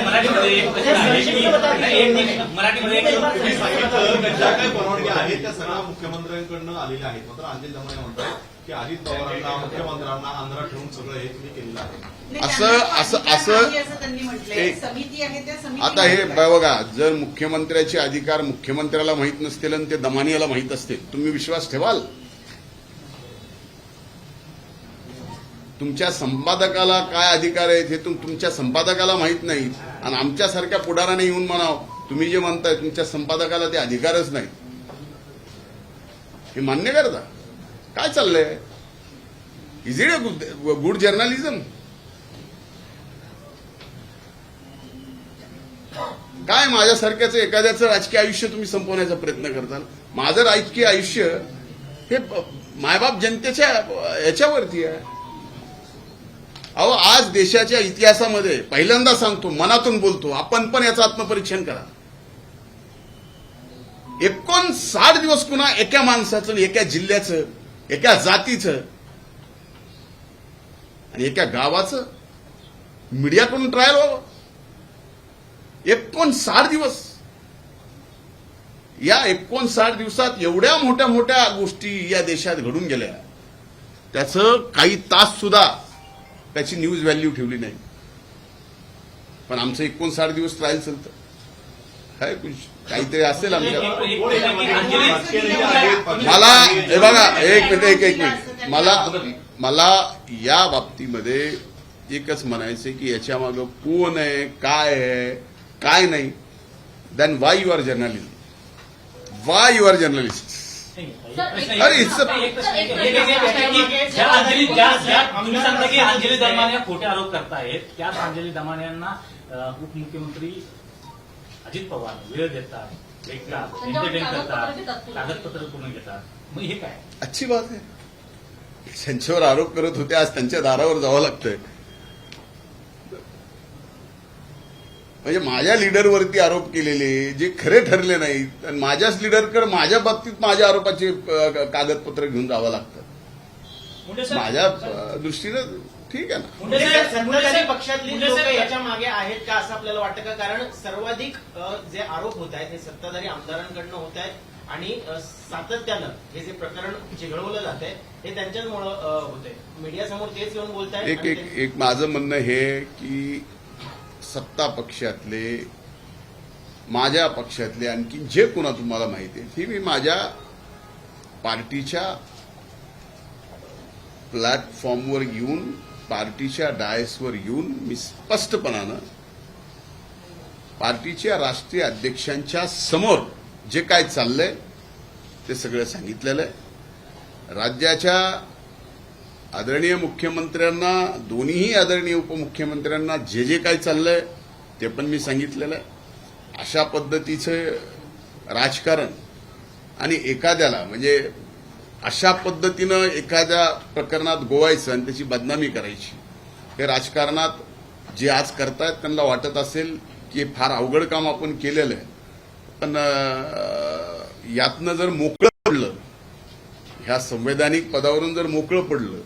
मराठीमध्ये. मराठीमध्ये ज्या काही परवानग्या आहेत त्या सगळ्या मुख्यमंत्र्यांकडनं आलेल्या आहेत. मात्र म्हणतात की अजित पवारांना मुख्यमंत्र्यांना आंध्रात ठेवून सगळं हे तुम्ही केलेलं आहे. नाही, असं- असं- असं- नाही असं त्यांनी म्हटलंय. एक- समिती आहे त्या समिती आता हे बघा जर मुख्यमंत्र्याचे अधिकार मुख्यमंत्र्याला माहीत नसतील आणि ते दमानियाला माहीत असतील तुम्ही विश्वास ठेवाल? तुमच्या संपादकाला काय अधिकार आहेत हे तुम तुमच्या संपादकाला माहीत नाही. आणि आमच्यासारख्या पुढाराने येऊन म्हणाव तुम्ही जे म्हणताय तुमच्या संपादकाला ते अधिकारच नाही. हे मान्य करता? काय चाललंय? Is it a good journalism काय माझ्यासारख्याचं एखाद्याचं राजकीय आयुष्य तुम्ही संपवण्याचा प्रयत्न करताल? माझं राजकीय आयुष्य हे मायबाप जनतेच्या याच्यावरती आहे. अहो आज देशाच्या इतिहासामध्ये पहिल्यांदा सांगतो मनातून बोलतो आपण पण याचं आत्मपरीक्षण करा. एकोणसाठ दिवस पुन्हा एका माणसाचं एका जिल्ह्याचं एका जातीचं आणि एका गावाचं मीडियाकडून ट्रायल व्हावं. एकोणसाठ दिवस. या एकोणसाठ दिवसात एवढ्या मोठ्या मोठ्या गोष्टी या देशात घडून गेल्या. त्याचं काही तास सुद्धा त्याची न्यूज व्हॅल्यू ठेवली नाही. पण आमचं एकोणसाठ दिवस ट्रायल चालतं. काय काहीतरी असेल आमच्या मला हे बघा एक मिनिट एक एक मिनिट. मला मला या बाबतीमध्ये एकच म्हणायचं की याच्या मागं कोण आहे काय आहे काय नाही. Then why you are journalist why you are journalist अरे, ज्या अंजली ज्या ज्या तुम्ही सांगता की अंजली दरमान या खोटे आरोप करतायत त्याच अंजली दरमान यांना अं, उपमुख्यमंत्री अजित पवार वेळ देतात भेटतात एंटरटेन कागदपत्र करतात कागदपत्र करून घेतात. मग हे काय? अच्छी बात आहे त्यांच्यावर आरोप करत होते आज त्यांच्या दारावर जावं लागतंय. म्हणजे माझ्या लीडरवरती आरोप केलेले जे खरे ठरले नाहीत आणि माझ्याच लीडरकडे माझ्या बाबतीत माझ्या आरोपाचे कागदपत्र घेऊन जावं लागतं. माझ्या दृष्टीनं ठीक आहे ना. म्हणजे सत्ताधारी पक्षातली याच्या मागे आहेत का असं आपल्याला वाटतं का? कारण सर्वाधिक जे आरोप होत आहेत हे सत्ताधारी आमदारांकडनं होत आहेत आणि सातत्यानं हे जे प्रकरण चिघळवलं जात आहे हे त्यांच्याचमुळं अ, होतंय मीडियासमोर तेच येऊन बोलतायत एक एक एक माझं म्हणणं हे की सत्ता पक्षातले माझ्या पक्षातले आणखी जे कोणा तुम्हाला माहिती आहे ती मी माझ्या पार्टीच्या प्लॅटफॉर्मवर येऊन पार्टीच्या डायसवर येऊन मी स्पष्टपणानं पार्टीच्या राष्ट्रीय अध्यक्षांच्या समोर जे काय चाललंय ते सगळं सांगितलेलं आहे. राज्याच्या आदरणीय मुख्यमंत्र्यांना दोन्हीही आदरणीय उपमुख्यमंत्र्यांना जे जे काय चाललंय ते पण मी सांगितलेलं आहे. अशा पद्धतीचं राजकारण आणि एखाद्याला म्हणजे अशा पद्धतीनं एखाद्या प्रकरणात गोवायचं आणि त्याची बदनामी करायची हे राजकारणात जे आज करतायत त्यांना वाटत असेल की फार अवघड काम आपण केलेलं आहे. पण यातनं जर मोकळं पडलं ह्या संवैधानिक पदावरून जर मोकळं पडलं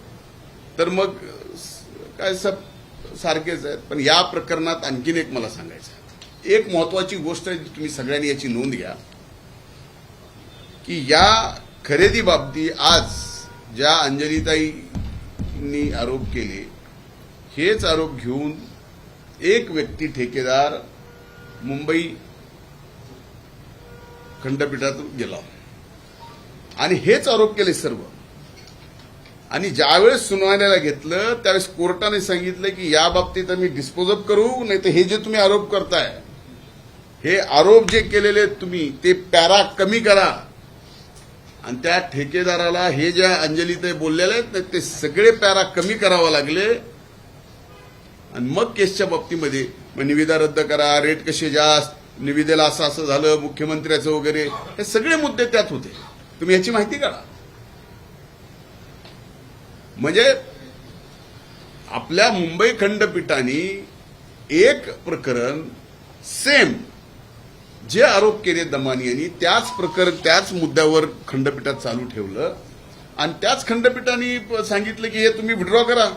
तर मग काय सब सारखेच आहेत. पण या प्रकरणात आणखीन एक मला सांगायचं आहे. एक महत्वाची गोष्ट आहे तुम्ही सगळ्यांनी याची नोंद घ्या की या खरेदी बाबती आज ज्या अंजलीताईंनी आरोप केले हेच आरोप घेऊन एक व्यक्ती ठेकेदार मुंबई खंडपीठातून गेला. आणि हेच आरोप केले सर्व. आणि ज्यावेळेस सुनावण्याला घेतलं त्यावेळेस कोर्टाने सांगितलं की या बाबतीत आम्ही डिस्पोजअप करू नाही तर हे जे तुम्ही आरोप करताय हे आरोप जे केलेले आहेत तुम्ही ते पॅरा कमी करा. आणि त्या ठेकेदाराला हे ज्या अंजलीताई बोललेले आहेत ते सगळे पॅरा कमी करावा लागले. आणि मग केसच्या बाबतीमध्ये मग निविदा रद्द करा रेट कसे जास्त निविदेला असं असं झालं मुख्यमंत्र्याचं वगैरे हे सगळे मुद्दे त्यात होते. तुम्ही याची माहिती काढा. म्हणजे आपल्या मुंबई खंडपीठाने एक प्रकरण सेम जे आरोप केले दमानी यांनी त्याच प्रकरण त्याच मुद्द्यावर खंडपीठात चालू ठेवलं. आणि त्याच खंडपीठाने सांगितलं की हे तुम्ही विड्रॉ करा.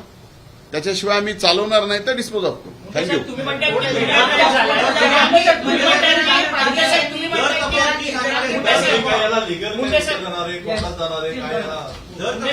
त्याच्याशिवाय आम्ही चालवणार नाही तर डिस्पोज ऑफ करू. थँक्यू तुम्ही